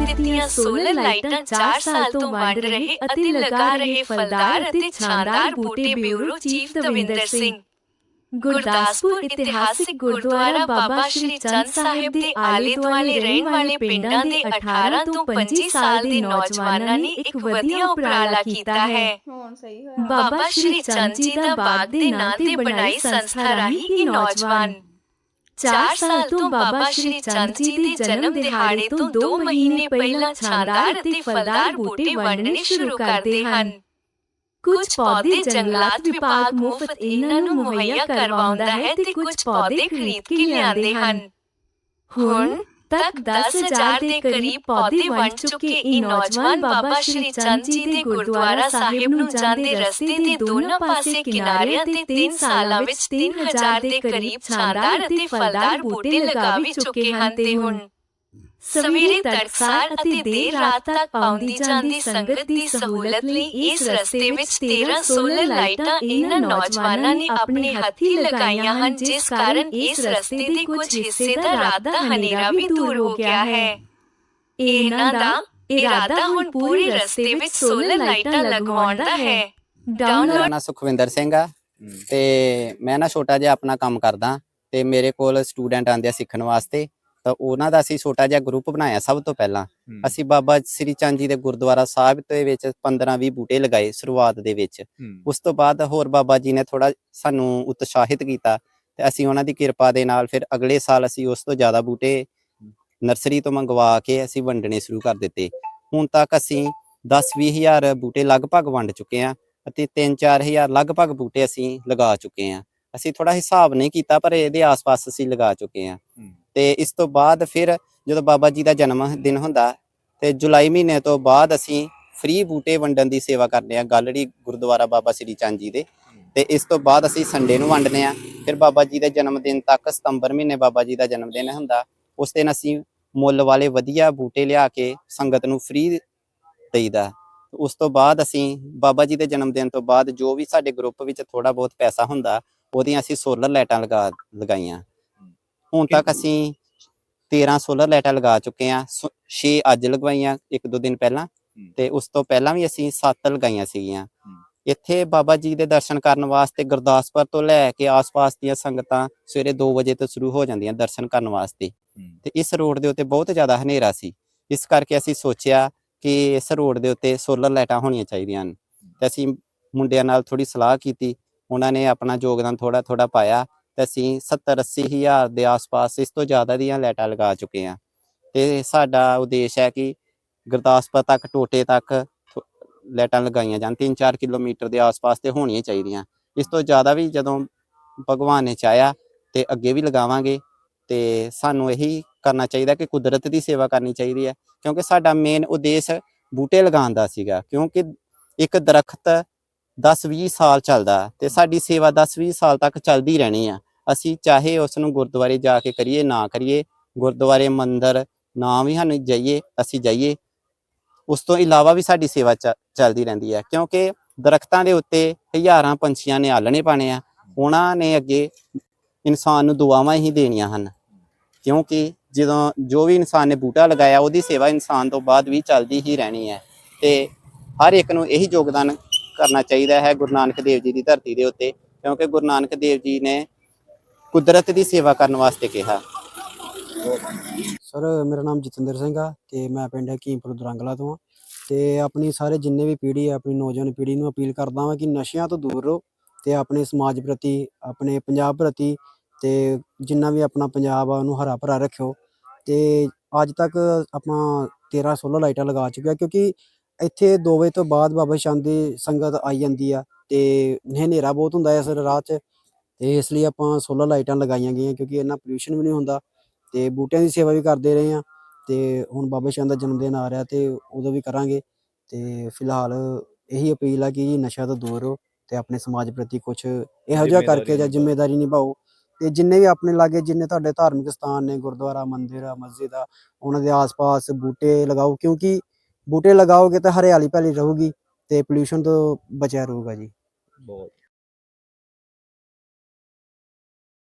ਦਿੱਤੀਆਂ ਸੋਲਰ ਲਾਈਟਾਂ 4 ਸਾਲ ਤੋਂ ਵੰਡ ਰਹੇ ਅਤੇ ਲਗਾ ਰਹੇ ਫਲਦਾਰ ਅਤੇ ਛਾਂਦਾਰ ਬੂਟੇ ਬਿਊਰੋ ਚੀਫ ਦਵਿੰਦਰ ਸਿੰਘ ਗੁਰਦਾਸਪੁਰ ਇਤਿਹਾਸਿਕ ਗੁਰਦੁਆਰਾ ਬਾਬਾ ਸ਼੍ਰੀ ਚੰਦ ਸਾਹਿਬ ਦੇ ਆਲੇ ਦੁਆਲੇ ਰਹਿਣ ਵਾਲੇ ਪਿੰਡਾਂ ਦੇ 18 ਤੋਂ 25 ਸਾਲ ਦੇ ਨੌਜਵਾਨਾਂ ਨੇ ਇੱਕ ਵਧੀਆ ਉਪਰਾਲਾ ਕੀਤਾ ਹੈ ਹੁਣ ਸਹੀ ਹੋਇਆ ਬਾਬਾ ਸ਼੍ਰੀ ਚੰਦ ਜੀ ਦਾ ਬਾਗ ਦੇ ਨਾਂ ਤੇ ਬਣਾਈ ਸੰਸਥਾ ਰਾਹੀਂ ਇਹ ਨੌਜਵਾਨ 4 ਸਾਲ ਤੋਂ ਬਾਬਾ ਸ਼੍ਰੀ ਚੰਦ ਜੀ ਦੇ ਜਨਮ ਦਿਹਾੜੇ ਤੋਂ 2 ਮਹੀਨੇ ਪਹਿਲਾਂ ਛਾਂਦਾਰ ਅਤੇ ਫਲਦਾਰ ਬੂਟੇ ਵੰਡਣੇ ਸ਼ੁਰੂ ਕਰਦੇ ਹਨ। ਕੁਝ ਪੌਦੇ ਜੰਗਲਾਤ ਵਿਭਾਗ ਮੁਫਤ ਇਹਨਾਂ ਨੂੰ ਮੁਹੱਈਆ ਕਰਵਾਉਂਦਾ ਹੈ ਤੇ ਕੁਝ ਪੌਦੇ ਖਰੀਦ ਕੇ ਲਿਆਉਂਦੇ ਹਨ। ਹੁਣ ਤੱਕ 10000 ਦੇ ਕਰੀਬ ਪੌਦੇ ਵੰਡ ਚੁੱਕੇ ਇਹ ਨੌਜਵਾਨ ਬਾਬਾ ਸ਼੍ਰੀ ਚੰਦ ਜੀ ਦੇ ਗੁਰਦੁਆਰਾ ਸਾਹਿਬ ਨੂੰ ਜਾਂਦੇ ਰਸਤੇ ਦੇ ਦੋਨਾਂ ਪਾਸੇ ਕਿਨਾਰਿਆਂ ਤੇ 3 ਸਾਲਾਂ ਵਿੱਚ 3000 ਦੇ ਕਰੀਬ ਛਾਂਦਾਰ ਅਤੇ ਫਲਦਾਰ ਬੂਟੇ ਲਗਾ ਵੀ ਚੁੱਕੇ ਹਨ ਤੇ ਹੁਣ ਸਵੇਰੇ ਤੜਕਸਾਰ ਅਤੇ ਦੇਰ ਰਾਤ ਤੱਕ ਆਉਂਦੀ ਜਾਂਦੀ ਸੰਗਤ ਦੀ ਸਹੂਲਤ ਲਈ ਇਸ ਰਸਤੇ ਵਿੱਚ 13 ਸੋਲਰ ਲਾਈਟਾਂ ਇਹਨਾਂ ਨੌਜਵਾਨਾਂ ਨੇ ਆਪਣੇ ਹੱਥੀ ਲਗਾਈਆਂ ਹਨ ਜਿਸ ਕਾਰਨ ਇਸ ਰਸਤੇ ਦੇ ਕੁਝ ਹਿੱਸੇ ਦਾ ਰਾਤ ਦਾ ਹਨੇਰਾ ਵੀ ਦੂਰ ਹੋ ਗਿਆ ਹੈ। ਇਹਨਾਂ ਦਾ ਇਰਾਦਾ ਹੁਣ ਪੂਰੇ ਰਸਤੇ ਵਿੱਚ ਸੋਲਰ ਲਾਈਟਾਂ ਲਗਵਾਉਣ ਦਾ ਹੈ। ਡਾਊਨਲੋਡ ਮੇਰਾ ਨਾਂ ਸੁਖਵਿੰਦਰ ਸਿੰਘ ਆ ਤੇ ਮੈਂ ਨਾ ਛੋਟਾ ਜਿਹਾ ਆਪਣਾ ਕੰਮ ਕਰਦਾ ਤੇ ਮੇਰੇ ਕੋਲ ਸਟੂਡੈਂਟ ਆਂਦੇ ਆ ਸਿੱਖਣ ਵਾਸਤੇ ਤਾਂ ਉਹਨਾਂ ਦਾ ਅਸੀਂ ਛੋਟਾ ਜਿਹਾ ਗਰੁੱਪ ਬਣਾਇਆ ਸਭ ਤੋਂ ਪਹਿਲਾਂ। ਅਸੀਂ ਬਾਬਾ ਸ੍ਰੀ ਚੰਦ ਜੀ ਦੇ ਗੁਰਦੁਆਰਾ ਸਾਹਿਬ ਦੇ ਵਿੱਚ 15-20 ਬੂਟੇ ਲਗਾਏ ਸ਼ੁਰੂਆਤ ਦੇ ਵਿੱਚ। ਉਸ ਤੋਂ ਬਾਅਦ ਹੋਰ ਬਾਬਾ ਜੀ ਨੇ ਥੋੜਾ ਸਾਨੂੰ ਉਤਸ਼ਾਹਿਤ ਕੀਤਾ ਤੇ ਅਸੀਂ ਉਹਨਾਂ ਦੀ ਕਿਰਪਾ ਦੇ ਨਾਲ ਫਿਰ ਅਗਲੇ ਸਾਲ ਅਸੀਂ ਉਸ ਤੋਂ ਜ਼ਿਆਦਾ ਬੂਟੇ ਨਰਸਰੀ ਤੋਂ ਮੰਗਵਾ ਕੇ ਅਸੀਂ ਵੰਡਣੇ ਸ਼ੁਰੂ ਕਰ ਦਿੱਤੇ। ਹੁਣ ਤੱਕ ਅਸੀਂ 10-20 ਹਜ਼ਾਰ ਬੂਟੇ ਲਗਭਗ ਵੰਡ ਚੁੱਕੇ ਹਾਂ ਅਤੇ 3-4 ਹਜ਼ਾਰ ਲਗਭਗ ਬੂਟੇ ਅਸੀਂ ਲਗਾ ਚੁੱਕੇ ਹਾਂ। ਅਸੀਂ ਥੋੜਾ ਹਿਸਾਬ ਨਹੀਂ ਕੀਤਾ ਪਰ ਇਹਦੇ ਆਸ-ਪਾਸ ਅਸੀਂ ਲਗਾ ਚੁੱਕੇ ਹਾਂ। ਤੇ ਇਸ ਤੋਂ ਬਾਅਦ ਫਿਰ ਜਦੋਂ ਬਾਬਾ ਜੀ ਦਾ ਜਨਮ ਦਿਨ ਹੁੰਦਾ ਤੇ ਜੁਲਾਈ ਮਹੀਨੇ ਤੋਂ ਬਾਅਦ ਅਸੀਂ ਫ੍ਰੀ ਬੂਟੇ ਵੰਡਣ ਦੀ ਸੇਵਾ ਕਰਦੇ ਹਾਂ ਗਾਲੜੀ ਗੁਰਦੁਆਰਾ ਬਾਬਾ ਸ੍ਰੀ ਚੰਦ ਜੀ ਦੇ। ਤੇ ਇਸ ਤੋਂ ਬਾਅਦ ਅਸੀਂ ਸੰਡੇ ਨੂੰ ਵੰਡਨੇ ਆ ਫਿਰ ਬਾਬਾ ਜੀ ਦੇ ਜਨਮ ਦਿਨ ਤੱਕ ਸਤੰਬਰ ਮਹੀਨੇ ਬਾਬਾ ਜੀ ਦਾ ਜਨਮ ਦਿਨ ਹੁੰਦਾ। ਉਸ ਦਿਨ ਅਸੀਂ ਮੁੱਲ ਵਾਲੇ ਵਧੀਆ ਬੂਟੇ ਲਿਆ ਕੇ ਸੰਗਤ ਨੂੰ ਫ੍ਰੀ ਦੇਈਦਾ। ਉਸ ਤੋਂ ਬਾਅਦ ਅਸੀਂ ਬਾਬਾ ਜੀ ਦੇ ਜਨਮ ਦਿਨ ਤੋਂ ਬਾਅਦ ਜੋ ਵੀ ਸਾਡੇ ਗਰੁੱਪ ਵਿੱਚ ਥੋੜਾ ਬਹੁਤ ਪੈਸਾ ਹੁੰਦਾ, ਉਹਦੀਆਂ ਅਸੀਂ ਸੋਲਰ ਲਾਈਟਾਂ ਲਗਾ ਲਗਾਈਆਂ। ਹੁਣ ਤੱਕ ਅਸੀਂ 13 ਸੋਲਰ ਲਾਈਟਾਂ ਲਗਾ ਚੁੱਕੇ ਆ 6 ਅੱਜ ਲਗਵਾਈਆਂ ਇੱਕ ਦੋ ਦਿਨ ਪਹਿਲਾਂ। ਤੇ ਉਸ ਤੋਂ ਪਹਿਲਾਂ ਵੀ ਅਸੀਂ 7 ਲਗਾਈਆਂ ਸੀਗੀਆਂ। ਇੱਥੇ ਬਾਬਾ ਜੀ ਦੇ ਦਰਸ਼ਨ ਕਰਨ ਵਾਸਤੇ ਗੁਰਦਾਸਪੁਰ ਤੋਂ ਲੈ ਕੇ ਆਸ-ਪਾਸ ਦੀਆਂ ਸੰਗਤਾਂ ਸਵੇਰੇ 2 ਵਜੇ ਤੋਂ ਸ਼ੁਰੂ ਹੋ ਜਾਂਦੀਆਂ ਦਰਸ਼ਨ ਕਰਨ ਵਾਸਤੇ। ਤੇ ਇਸ ਰੋਡ ਦੇ ਉੱਤੇ ਬਹੁਤ ਜ਼ਿਆਦਾ ਹਨੇਰਾ ਸੀ। ਇਸ ਕਰਕੇ ਅਸੀਂ ਸੋਚਿਆ ਕਿ ਇਸ ਰੋਡ ਦੇ ਉੱਤੇ ਸੋਲਰ ਲਾਈਟਾਂ ਹੋਣੀਆਂ ਚਾਹੀਦੀਆਂ ਹਨ। ਤੇ ਅਸੀਂ ਮੁੰਡਿਆਂ ਨਾਲ ਥੋੜੀ ਸਲਾਹ ਕੀਤੀ। ਉਹਨਾਂ ਨੇ ਆਪਣਾ ਯੋਗਦਾਨ ਥੋੜਾ ਥੋੜਾ ਪਾਇਆ। ਤੇ ਅਸੀਂ 70 80 ਹਜ਼ਾਰ ਦੇ ਆਸ-ਪਾਸ ਇਸ ਤੋਂ ਜ਼ਿਆਦਾ ਦੀਆਂ ਲਾਈਟਾਂ ਲਗਾ ਚੁੱਕੇ ਹਾਂ। ਤੇ ਸਾਡਾ ਉਦੇਸ਼ ਹੈ ਕਿ ਗੁਰਦਾਸਪੁਰ ਤੱਕ, ਟੋਟੇ ਤੱਕ ਲਾਈਟਾਂ ਲਗਾਈਆਂ ਜਾਣ। 3-4 ਕਿਲੋਮੀਟਰ ਦੇ ਆਸ-ਪਾਸ ਤੇ ਹੋਣੀਆਂ ਚਾਹੀਦੀਆਂ। ਇਸ ਤੋਂ ਜ਼ਿਆਦਾ ਵੀ ਜਦੋਂ ਭਗਵਾਨ ਨੇ ਚਾਹਿਆ ਤੇ ਅੱਗੇ ਵੀ ਲਗਾਵਾਂਗੇ ਤੇ ਸਾਨੂੰ ਇਹੀ ਕਰਨਾ ਚਾਹੀਦਾ ਕਿ ਕੁਦਰਤ ਦੀ ਸੇਵਾ ਕਰਨੀ ਚਾਹੀਦੀ ਹੈ। ਕਿਉਂਕਿ ਸਾਡਾ ਮੇਨ ਉਦੇਸ਼ ਬੂਟੇ ਲਗਾਉਣ ਦਾ ਸੀਗਾ। ਕਿਉਂਕਿ ਇੱਕ ਦਰਖਤ 10-20 ਸਾਲ ਚੱਲਦਾ ਤੇ ਸਾਡੀ ਸੇਵਾ 10-20 ਸਾਲ ਤੱਕ ਚੱਲਦੀ ਰਹਿਣੀ ਆ। ਅਸੀਂ ਚਾਹੇ ਉਸ ਨੂੰ ਗੁਰਦੁਆਰੇ ਜਾ ਕੇ ਕਰੀਏ, ਨਾ ਕਰੀਏ, ਗੁਰਦੁਆਰੇ, ਮੰਦਰ, ਨਾ ਵੀ ਸਾਨੂੰ ਜਾਈਏ, ਅਸੀਂ ਜਾਈਏ, ਉਸ ਤੋਂ ਇਲਾਵਾ ਵੀ ਸਾਡੀ ਸੇਵਾ ਚ- ਚੱਲਦੀ ਰਹਿੰਦੀ ਹੈ। ਕਿਉਂਕਿ ਦਰਖਤਾਂ ਦੇ ਉੱਤੇ ਹਜ਼ਾਰਾਂ ਪੰਛੀਆਂ ਨੇ ਆਲਣੇ ਪਾਣੇ ਆ। ਉਹਨਾਂ ਨੇ ਅੱਗੇ ਇਨਸਾਨ ਨੂੰ ਦੁਆਵਾਂ ਹੀ ਦੇਣੀਆਂ ਹਨ। ਕਿਉਂਕਿ ਜਦੋਂ ਜੋ ਵੀ ਇਨਸਾਨ ਨੇ ਬੂਟਾ ਲਗਾਇਆ, ਉਹਦੀ ਸੇਵਾ ਇਨਸਾਨ ਤੋਂ ਬਾਅਦ ਵੀ ਚੱਲਦੀ ਹੀ ਰਹਿਣੀ ਹੈ। ਤੇ ਹਰ ਇੱਕ ਨੂੰ ਇਹੀ ਯੋਗਦਾਨ ਕਰਨਾ ਚਾਹੀਦਾ ਹੈ ਗੁਰੂ ਨਾਨਕ ਦੇਵ ਜੀ ਦੀ ਧਰਤੀ ਦੇ ਉੱਤੇ। ਕਿਉਂਕਿ ਗੁਰੂ ਨਾਨਕ ਦੇਵ ਜੀ ਨੇ ਕੁਦਰਤ ਦੀ ਸੇਵਾ ਕਰਨ ਵਾਸਤੇ ਕਿਹਾ। ਸਰ, ਮੇਰਾ ਨਾਮ ਜਤਿੰਦਰ ਸਿੰਘ ਆ ਤੇ ਮੈਂ ਪਿੰਡ ਹਕੀਮਪੁਰ ਦਰੰਗਲਾ ਤੋਂ ਆ ਤੇ ਆਪਣੀ ਸਾਰੇ ਜਿੰਨੇ ਵੀ ਪੀੜ੍ਹੀ ਆ, ਆਪਣੀ ਨੌਜਵਾਨ ਪੀੜ੍ਹੀ ਨੂੰ ਅਪੀਲ ਕਰਦਾ ਹਾਂ ਕਿ ਨਸ਼ਿਆਂ ਤੋਂ ਦੂਰ ਰਹੋ ਤੇ ਆਪਣੇ ਸਮਾਜ ਪ੍ਰਤੀ, ਆਪਣੇ ਪੰਜਾਬ ਪ੍ਰਤੀ ਤੇ ਜਿੰਨਾ ਵੀ ਆਪਣਾ ਪੰਜਾਬ ਆ, ਉਹਨੂੰ ਹਰਾ ਭਰਾ ਰੱਖਿਓ। ਤੇ ਅੱਜ ਤੱਕ ਆਪਾਂ 13 16 ਲਾਈਟਾਂ ਲਗਾ ਚੁੱਕੇ ਆ ਕਿਉਂਕਿ ਇੱਥੇ 2 ਵਜੇ ਤੋਂ ਬਾਅਦ ਬਾਬਾ ਸ਼ਾਨ ਦੀ ਸੰਗਤ ਆਈ ਜਾਂਦੀ ਆ ਤੇ ਹਨੇਰਾ ਬਹੁਤ ਹੁੰਦਾ ਹੈ ਇਸ ਰਾਹ 'ਚ। ਤੇ ਇਸ ਲਈ ਆਪਾਂ 16 ਲਾਈਟਾਂ ਲਗਾਈਆਂ ਗਈਆਂ ਕਿਉਂਕਿ ਇਹਨਾਂ ਪੋਲੂਸ਼ਨ ਵੀ ਨਹੀਂ ਹੁੰਦਾ ਤੇ ਬੂਟਿਆਂ ਦੀ ਸੇਵਾ ਵੀ ਕਰਦੇ ਰਹੇ ਆ ਤੇ ਹੁਣ ਬਾਬਾ ਸ਼ਾਨ ਦਾ ਜਨਮ ਦਿਨ ਆ ਰਿਹਾ ਤੇ ਉਦੋਂ ਵੀ ਕਰਾਂਗੇ ਤੇ ਫਿਲਹਾਲ ਇਹੀ ਅਪੀਲ ਆ ਕਿ ਨਸ਼ਾ ਤੋਂ ਦੂਰ ਰਹੋ ਤੇ ਆਪਣੇ ਸਮਾਜ ਪ੍ਰਤੀ ਕੁਝ ਇਹੋ ਜਿਹਾ ਕਰਕੇ ਜਾਂ ਜ਼ਿੰਮੇਵਾਰੀ ਨਿਭਾਓ ਤੇ ਜਿੰਨੇ ਵੀ ਆਪਣੇ ਲਾਗੇ ਜਿੰਨੇ ਤੁਹਾਡੇ ਧਾਰਮਿਕ ਸਥਾਨ ਨੇ ਗੁਰਦੁਆਰਾ ਮੰਦਿਰ ਆ ਮਸਜਿਦ ਆ ਉਹਨਾਂ ਦੇ ਆਸ-ਪਾਸ ਬੂਟੇ ਲਗਾਓ ਕਿਉਂਕਿ ਬੂਟੇ ਲਗਾਓਗੇ ਤਾਂ ਹਰਿਆਲੀ ਭਲੀ ਰਹੂਗੀ ਤੇ ਪੋਲੂਸ਼ਨ ਤੋਂ ਬਚਿਆ ਰਹੂਗਾ ਜੀ। ਬਹੁਤ।